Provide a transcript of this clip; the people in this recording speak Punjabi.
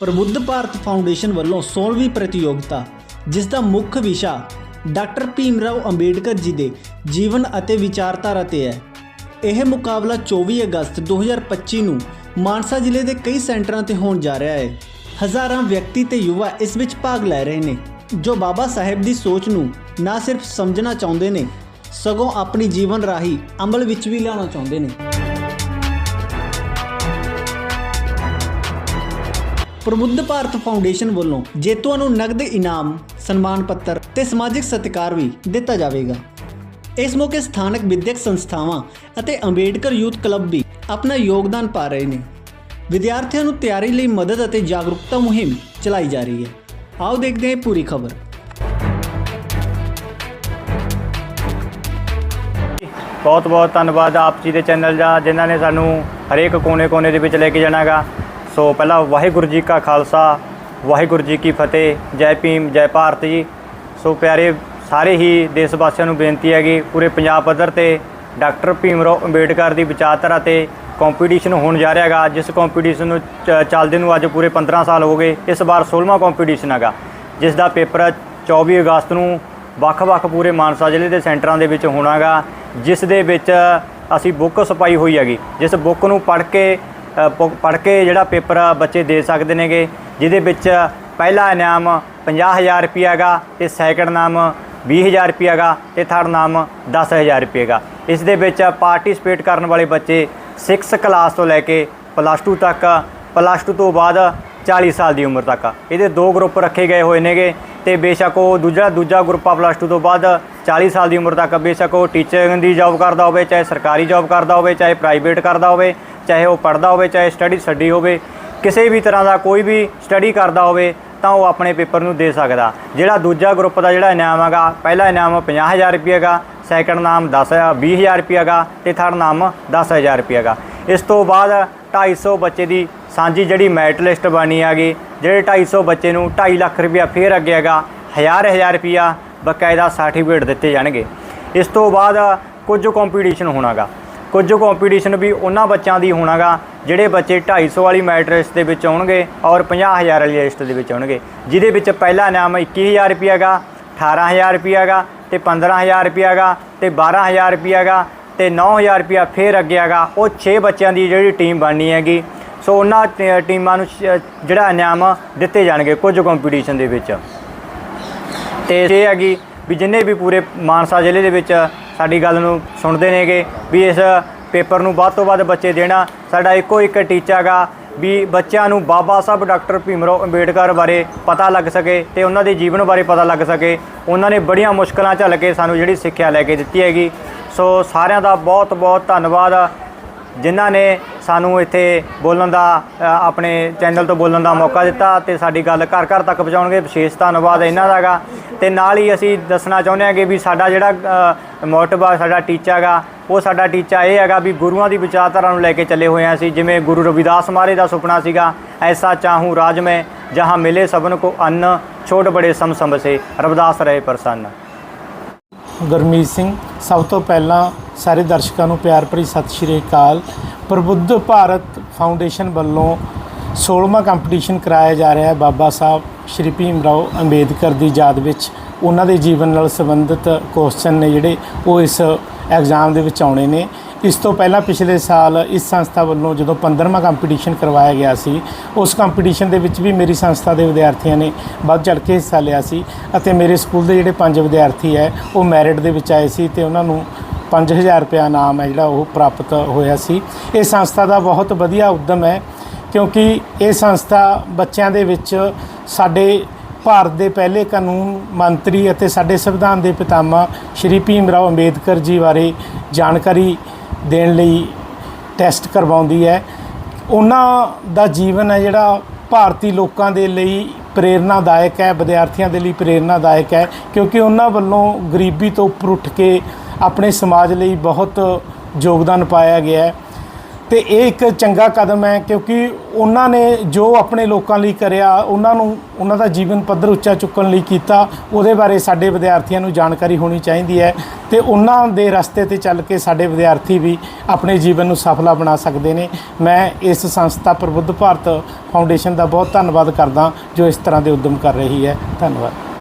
ਪ੍ਰਬੁੱਧ ਭਾਰਤ ਫਾਊਂਡੇਸ਼ਨ ਵੱਲੋਂ 16ਵੀਂ ਪ੍ਰਤੀਯੋਗਤਾ, ਜਿਸ ਦਾ ਮੁੱਖ ਵਿਸ਼ਾ ਡਾਕਟਰ ਭੀਮ ਰਾਓ ਅੰਬੇਡਕਰ ਜੀ ਦੇ ਜੀਵਨ ਅਤੇ ਵਿਚਾਰਧਾਰਾ ਤੇ ਹੈ। ਇਹ ਮੁਕਾਬਲਾ 24 ਅਗਸਤ 2025 ਨੂੰ ਮਾਨਸਾ ਜ਼ਿਲ੍ਹੇ ਦੇ ਕਈ ਸੈਂਟਰਾਂ ਤੇ ਹੋਣ ਜਾ ਰਿਹਾ ਹੈ। ਹਜ਼ਾਰਾਂ ਵਿਅਕਤੀ ਤੇ ਯੁਵਾ ਇਸ ਵਿੱਚ ਭਾਗ ਲੈ ਰਹੇ ਨੇ, ਜੋ ਬਾਬਾ ਸਾਹਿਬ ਦੀ ਸੋਚ ਨੂੰ ਨਾ ਸਿਰਫ ਸਮਝਣਾ ਚਾਹੁੰਦੇ ਨੇ, ਸਗੋਂ ਆਪਣੀ ਜੀਵਨ ਰਾਹੀਂ ਅਮਲ ਵਿੱਚ ਵੀ ਲਿਆਉਣਾ ਚਾਹੁੰਦੇ ਨੇ। ਪ੍ਰਬੁੱਧ ਭਾਰਤ ਫਾਊਂਡੇਸ਼ਨ ਵੱਲੋਂ ਜੇਤੂਆਂ ਨੂੰ ਨਗਦ ਇਨਾਮ, ਸਨਮਾਨ ਪੱਤਰ ਤੇ ਸਮਾਜਿਕ ਸਤਿਕਾਰ ਵੀ ਦਿੱਤਾ ਜਾਵੇਗਾ। ਇਸ ਮੌਕੇ ਸਥਾਨਕ ਵਿਦਿਅਕ ਸੰਸਥਾਵਾਂ ਅਤੇ ਅੰਬੇਡਕਰ ਯੂਥ ਕਲੱਬ ਵੀ ਆਪਣਾ ਯੋਗਦਾਨ ਪਾ ਰਹੇ ਨੇ। ਵਿਦਿਆਰਥੀਆਂ ਨੂੰ ਤਿਆਰੀ ਲਈ ਮਦਦ ਅਤੇ ਜਾਗਰੂਕਤਾ ਮੁਹਿੰਮ ਚਲਾਈ ਜਾ ਰਹੀ ਹੈ। ਆਓ ਦੇਖਦੇ ਹਾਂ ਪੂਰੀ ਖਬਰ। ਬਹੁਤ ਬਹੁਤ ਧੰਨਵਾਦ ਆਪ ਜੀ ਦੇ ਚੈਨਲ ਦਾ, ਜਿਨ੍ਹਾਂ ਨੇ ਸਾਨੂੰ ਹਰੇਕ ਕੋਨੇ-ਕੋਨੇ ਦੇ ਵਿੱਚ ਲੈ ਕੇ ਜਾਣਾਗਾ। ਸੋ ਪਹਿਲਾਂ ਵਾਹਿਗੁਰੂ ਜੀ ਕਾ ਖਾਲਸਾ, ਵਾਹਿਗੁਰੂ ਜੀ ਕੀ ਫਤਿਹ, ਜੈ ਭੀਮ, ਜੈ ਭਾਰਤ ਜੀ। ਸੋ ਪਿਆਰੇ ਸਾਰੇ ਹੀ ਦੇਸ਼ ਵਾਸੀਆਂ ਨੂੰ ਬੇਨਤੀ ਹੈਗੀ ਪੂਰੇ ਪੰਜਾਬ ਪੱਧਰ ਤੇ ਡਾਕਟਰ ਭੀਮਰਾਓ ਅੰਬੇਡਕਰ ਦੀ ਵਿਚਾਰਧਾਰਾ ਤੇ ਕੰਪੀਟੀਸ਼ਨ ਹੋਣ ਜਾ ਰਿਹਾ ਹੈਗਾ। ਜਿਸ ਕੰਪੀਟੀਸ਼ਨ ਨੂੰ ਚੱਲਦੇ ਨੂੰ ਅੱਜ ਪੂਰੇ 15 ਸਾਲ ਹੋ ਗਏ। ਇਸ ਵਾਰ 16ਵਾਂ ਕੰਪੀਟੀਸ਼ਨ ਹੈਗਾ, ਜਿਸ ਦਾ ਪੇਪਰ 24 ਅਗਸਤ ਨੂੰ ਵੱਖ-ਵੱਖ ਪੂਰੇ ਮਾਨਸਾ ਜ਼ਿਲ੍ਹੇ ਦੇ ਸੈਂਟਰਾਂ ਦੇ ਵਿੱਚ ਹੋਣਾਗਾ ਜਿਸ ਦੇ ਵਿੱਚ ਅਸੀਂ ਬੁੱਕ ਸਪਾਈ ਹੋਈ ਹੈਗੀ। ਜਿਸ ਬੁੱਕ ਨੂੰ ਪੜ੍ਹ ਕੇ ਪੜ੍ਹ ਕੇ ਜਿਹੜਾ ਪੇਪਰ ਬੱਚੇ ਦੇ ਸਕਦੇ ਨੇਗੇ, ਜਿਹਦੇ ਵਿੱਚ ਪਹਿਲਾ ਇਨਾਮ 50000 ਰੁਪਏ ਹੈਗਾ, ਤੇ ਸੈਕੰਡ ਨਾਮ 20000 ਰੁਪਏ ਹੈਗਾ, ਤੇ ਥਰਡ ਨਾਮ 10000 ਰੁਪਏ ਹੈਗਾ। ਇਸ ਦੇ ਵਿੱਚ ਪਾਰਟਿਸਿਪੇਟ ਕਰਨ ਵਾਲੇ ਬੱਚੇ 6 ਕਲਾਸ ਤੋਂ ਲੈ ਕੇ ਪਲੱਸ 2 ਤੱਕ ਪਲੱਸ 2 ਤੋਂ ਬਾਅਦ 40 ਸਾਲ ਦੀ ਉਮਰ ਤੱਕ ਇਹਦੇ ਦੋ ਗਰੁੱਪ ਰੱਖੇ ਗਏ ਹੋਏ ਨੇਗੇ ਤੇ ਬੇਸ਼ੱਕ ਉਹ ਦੂਜਾ ਦੂਜਾ ਗਰੁੱਪ ਆ ਪਲੱਸ 2 ਤੋਂ ਬਾਅਦ 40 ਸਾਲ ਦੀ ਉਮਰ ਤੱਕ ਬੇਸ਼ੱਕ ਉਹ ਟੀਚਿੰਗ ਦੀ ਜੌਬ ਕਰਦਾ ਹੋਵੇ, ਚਾਹੇ ਸਰਕਾਰੀ ਜੌਬ ਕਰਦਾ ਹੋਵੇ, ਚਾਹੇ ਪ੍ਰਾਈਵੇਟ ਕਰਦਾ ਹੋਵੇ, ਚਾਹੇ ਉਹ ਪੜ੍ਹਦਾ ਹੋਵੇ, ਚਾਹੇ ਸਟੱਡੀ ਛੱਡੀ ਹੋਵੇ, ਕਿਸੇ ਵੀ ਤਰ੍ਹਾਂ ਦਾ ਕੋਈ ਵੀ ਸਟੱਡੀ ਕਰਦਾ ਹੋਵੇ, ਤਾਂ ਉਹ ਆਪਣੇ ਪੇਪਰ ਨੂੰ ਦੇ ਸਕਦਾ। ਜਿਹੜਾ ਦੂਜਾ ਗਰੁੱਪ ਦਾ ਜਿਹੜਾ ਇਨਾਮ ਹੈਗਾ, ਪਹਿਲਾ ਇਨਾਮ 50000 ਰੁਪਏ ਹੈਗਾ ਸੈਕੰਡ ਨਾਮ 10 20000 ਰੁਪਏ ਹੈਗਾ ਤੇ ਥਰਡ ਨਾਮ 10000 ਰੁਪਏ ਹੈਗਾ। ਇਸ ਤੋਂ ਬਾਅਦ 250 ਬੱਚੇ ਦੀ ਸਾਂਝੀ ਜਿਹੜੀ ਮੈਰਿਟ ਲਿਸਟ ਬਣੀ ਹੈਗੀ, ਜਿਹੜੇ 250 ਬੱਚੇ ਨੂੰ 2.5 ਲੱਖ ਰੁਪਇਆ ਫੇਰ ਅੱਗੇ ਹੈਗਾ, ਹਜ਼ਾਰ ਹਜ਼ਾਰ ਰੁਪਇਆ ਬਕਾਇਦਾ ਸਰਟੀਫਿਕੇਟ ਦਿੱਤੇ ਜਾਣਗੇ। ਇਸ ਤੋਂ ਬਾਅਦ ਕੁਝ ਕੰਪੀਟੀਸ਼ਨ ਹੋਣਾਗਾ। ਕੁਝ ਕੰਪੀਟੀਸ਼ਨ ਵੀ ਉਹਨਾਂ ਬੱਚਿਆਂ ਦੀ ਹੋਣਾਗਾ, ਜਿਹੜੇ ਬੱਚੇ 250 ਵਾਲੀ ਮੈਟ ਲਿਸਟ ਦੇ ਵਿੱਚ ਆਉਣਗੇ ਔਰ 50000 ਵਾਲੀ ਲਿਸਟ ਦੇ ਵਿੱਚ ਆਉਣਗੇ, ਜਿਹਦੇ ਵਿੱਚ ਪਹਿਲਾ ਇਨਾਮ 21000 ਰੁਪਇਆ ਹੈਗਾ 18000 ਰੁਪਇਆ ਹੈਗਾ ਤੇ 15000 ਰੁਪਇਆ ਹੈਗਾ ਤੇ 12000 ਰੁਪਇਆ ਹੈਗਾ ਤੇ 9000 ਰੁਪਇਆ ਫੇਰ ਅੱਗੇ ਹੈਗਾ ਉਹ 6 ਬੱਚਿਆਂ ਦੀ ਜਿਹੜੀ ਟੀਮ ਬਣਨੀ ਹੈਗੀ। ਸੋ ਉਹਨਾਂ ਟ- ਟੀਮਾਂ ਨੂੰ ਜਿਹੜਾ ਇਨਾਮ ਦਿੱਤੇ ਜਾਣਗੇ ਕੁਝ ਕੰਪੀਟੀਸ਼ਨ ਦੇ ਵਿੱਚ। ਤੇ ਇਹ ਹੈਗੀ ਵੀ ਜਿੰਨੇ ਵੀ ਪੂਰੇ ਮਾਨਸਾ ਜ਼ਿਲ੍ਹੇ ਦੇ ਵਿੱਚ ਸਾਡੀ ਗੱਲ ਨੂੰ ਸੁਣਦੇ ਨੇਗੇ ਵੀ ਇਸ ਪੇਪਰ ਨੂੰ ਵੱਧ ਤੋਂ ਵੱਧ ਬੱਚੇ ਦੇਣਾ। ਸਾਡਾ ਇੱਕੋ ਇੱਕ ਟੀਚਾ ਹੈਗਾ ਵੀ ਬੱਚਿਆਂ ਨੂੰ ਬਾਬਾ ਸਾਹਿਬ ਡਾਕਟਰ ਭੀਮਰਾਓ ਅੰਬੇਡਕਰ ਬਾਰੇ ਪਤਾ ਲੱਗ ਸਕੇ ਤੇ ਉਹਨਾਂ ਦੇ ਜੀਵਨ ਬਾਰੇ ਪਤਾ ਲੱਗ ਸਕੇ। ਉਹਨਾਂ ਨੇ ਬੜੀਆਂ ਮੁਸ਼ਕਲਾਂ ਝੱਲ ਕੇ ਸਾਨੂੰ ਜਿਹੜੀ ਸਿੱਖਿਆ ਲੈ ਕੇ ਦਿੱਤੀ ਹੈਗੀ। ਸੋ ਸਾਰਿਆਂ ਦਾ ਬਹੁਤ ਬਹੁਤ ਧੰਨਵਾਦ। ਜਿਨ੍ਹਾਂ ਨੇ ਸਾਨੂੰ ਇੱਥੇ ਬੋਲਣ ਦਾ ਆਪਣੇ ਚੈਨਲ ਤੋਂ ਬੋਲਣ ਦਾ ਮੌਕਾ ਦਿੱਤਾ ਤੇ ਸਾਡੀ ਗੱਲ ਘਰ ਘਰ ਤੱਕ ਪਹੁੰਚਾਉਣਗੇ। ਵਿਸ਼ੇਸ਼ ਧੰਨਵਾਦ ਇਹਨਾਂ ਦਾ ਹੈਗਾ ਤੇ ਨਾਲ ਹੀ ਅਸੀਂ ਦੱਸਣਾ ਚਾਹੁੰਦੇ ਹਾਂ ਕਿ ਵੀ ਸਾਡਾ ਜਿਹੜਾ ਮੋਟਿਵ ਆ, ਸਾਡਾ ਟੀਚਾ ਹੈਗਾ ਉਹ ਸਾਡਾ ਟੀਚਾ ਇਹ ਹੈਗਾ ਵੀ ਗੁਰੂਆਂ ਦੀ ਵਿਚਾਰਧਾਰਾ ਨੂੰ ਲੈ ਕੇ ਚੱਲੇ ਹੋਏ ਹਾਂ ਅਸੀਂ। ਜਿਵੇਂ ਗੁਰੂ ਰਵਿਦਾਸ ਮਹਾਰਾਜ ਦਾ ਸੁਪਨਾ ਸੀਗਾ, ਐਸਾ ਚਾਹੂੰ ਰਾਜ ਮੈਂ ਜਹਾਂ ਮਿਲੇ ਸਭਨ ਕੋ ਅੰਨ, ਛੋਟ ਬੜੇ ਸਮ ਸੰਭਸੇ। ਰਵਿਦਾਸ ਰਹੇ ਪ੍ਰਸੰਨ। ਗੁਰਮੀਤ ਸਿੰਘ ਸਭ ਤੋਂ ਪਹਿਲਾਂ ਸਾਰੇ ਦਰਸ਼ਕਾਂ ਨੂੰ ਪਿਆਰ ਭਰੀ ਸਤਿ ਸ਼੍ਰੀ ਅਕਾਲ। ਪ੍ਰਬੁੱਧ ਭਾਰਤ ਫਾਊਂਡੇਸ਼ਨ ਵੱਲੋਂ 16ਵਾਂ ਕੰਪੀਟੀਸ਼ਨ ਕਰਾਇਆ ਜਾ ਰਿਹਾ ਹੈ। ਬਾਬਾ ਸਾਹਿਬ, ਸ਼੍ਰੀ ਭੀਮ ਰਾਓ ਅੰਬੇਦਕਰ ਦੀ ਯਾਦ ਵਿੱਚ ਉਹਨਾਂ ਦੇ ਜੀਵਨ ਨਾਲ ਸੰਬੰਧਿਤ ਕੁਐਸਚਨ ਨੇ ਜਿਹੜੇ ਉਹ ਇਸ ਐਗਜ਼ਾਮ ਦੇ ਵਿੱਚ ਆਉਣੇ ਨੇ। ਇਸ ਤੋਂ ਪਹਿਲਾਂ ਪਿਛਲੇ ਸਾਲ ਇਸ ਸੰਸਥਾ ਵੱਲੋਂ ਜਦੋਂ 15ਵਾਂ ਕੰਪੀਟੀਸ਼ਨ ਕਰਵਾਇਆ ਗਿਆ ਸੀ, ਉਸ ਕੰਪੀਟੀਸ਼ਨ ਦੇ ਵਿੱਚ ਵੀ ਮੇਰੀ ਸੰਸਥਾ ਦੇ ਵਿਦਿਆਰਥੀਆਂ ਨੇ ਵੱਧ ਚੜ੍ਹ ਕੇ ਹਿੱਸਾ ਲਿਆ ਸੀ ਅਤੇ ਮੇਰੇ ਸਕੂਲ ਦੇ ਜਿਹੜੇ ਪੰਜ ਵਿਦਿਆਰਥੀ ਹੈ, ਉਹ ਮੈਰਿਟ ਦੇ ਵਿੱਚ ਆਏ ਸੀ ਤੇ ਉਹਨਾਂ ਨੂੰ 5000 ਰੁਪਇਆ ਇਨਾਮ ਹੈ ਜਿਹੜਾ ਉਹ ਪ੍ਰਾਪਤ ਹੋਇਆ ਸੀ। ਇਹ ਸੰਸਥਾ ਦਾ ਬਹੁਤ ਵਧੀਆ ਉਦਮ ਹੈ ਕਿਉਂਕਿ ਇਹ ਸੰਸਥਾ ਬੱਚਿਆਂ ਦੇ ਵਿੱਚ ਸਾਡੇ ਭਾਰਤ ਦੇ ਪਹਿਲੇ ਕਾਨੂੰਨ ਮੰਤਰੀ ਅਤੇ ਸਾਡੇ ਸੰਵਿਧਾਨ ਦੇ ਪਿਤਾਮਾ ਸ਼੍ਰੀ ਭੀਮ ਰਾਓ ਅੰਬੇਦਕਰ ਜੀ ਬਾਰੇ ਜਾਣਕਾਰੀ ਦੇਣ ਲਈ ਟੈਸਟ ਕਰਵਾਉਂਦੀ ਹੈ। ਉਹਨਾਂ ਦਾ ਜੀਵਨ ਹੈ ਜਿਹੜਾ ਭਾਰਤੀ ਲੋਕਾਂ ਦੇ ਲਈ ਪ੍ਰੇਰਨਾਦਾਇਕ ਹੈ, ਵਿਦਿਆਰਥੀਆਂ ਦੇ ਲਈ ਪ੍ਰੇਰਨਾਦਾਇਕ ਹੈ, ਕਿਉਂਕਿ ਉਹਨਾਂ ਵੱਲੋਂ ਗਰੀਬੀ ਤੋਂ ਉੱਪਰ ਉੱਠ ਕੇ ਆਪਣੇ ਸਮਾਜ ਲਈ ਬਹੁਤ ਯੋਗਦਾਨ ਪਾਇਆ ਗਿਆ ਹੈ। ਤੇ ਇਹ ਇੱਕ ਚੰਗਾ ਕਦਮ ਹੈ ਕਿਉਂਕਿ ਉਹਨਾਂ ਨੇ ਜੋ ਆਪਣੇ ਲੋਕਾਂ ਲਈ ਕਰਿਆ, ਉਹਨਾਂ ਨੂੰ, ਉਹਨਾਂ ਦਾ ਜੀਵਨ ਪੱਧਰ ਉੱਚਾ ਚੁੱਕਣ ਲਈ ਕੀਤਾ, ਉਹਦੇ ਬਾਰੇ ਸਾਡੇ ਵਿਦਿਆਰਥੀਆਂ ਨੂੰ ਜਾਣਕਾਰੀ ਹੋਣੀ ਚਾਹੀਦੀ ਹੈ ਤੇ ਉਹਨਾਂ ਦੇ ਰਸਤੇ ਤੇ ਚੱਲ ਕੇ ਸਾਡੇ ਵਿਦਿਆਰਥੀ ਵੀ ਆਪਣੇ ਜੀਵਨ ਨੂੰ ਸਫਲਾ ਬਣਾ ਸਕਦੇ ਨੇ। ਮੈਂ ਇਸ ਸੰਸਥਾ ਪ੍ਰਬੁੱਧ ਭਾਰਤ ਫਾਊਂਡੇਸ਼ਨ ਦਾ ਬਹੁਤ ਧੰਨਵਾਦ ਕਰਦਾ ਜੋ ਇਸ ਤਰ੍ਹਾਂ ਦੇ ਉਦਮ ਕਰ ਰਹੀ ਹੈ। ਧੰਨਵਾਦ।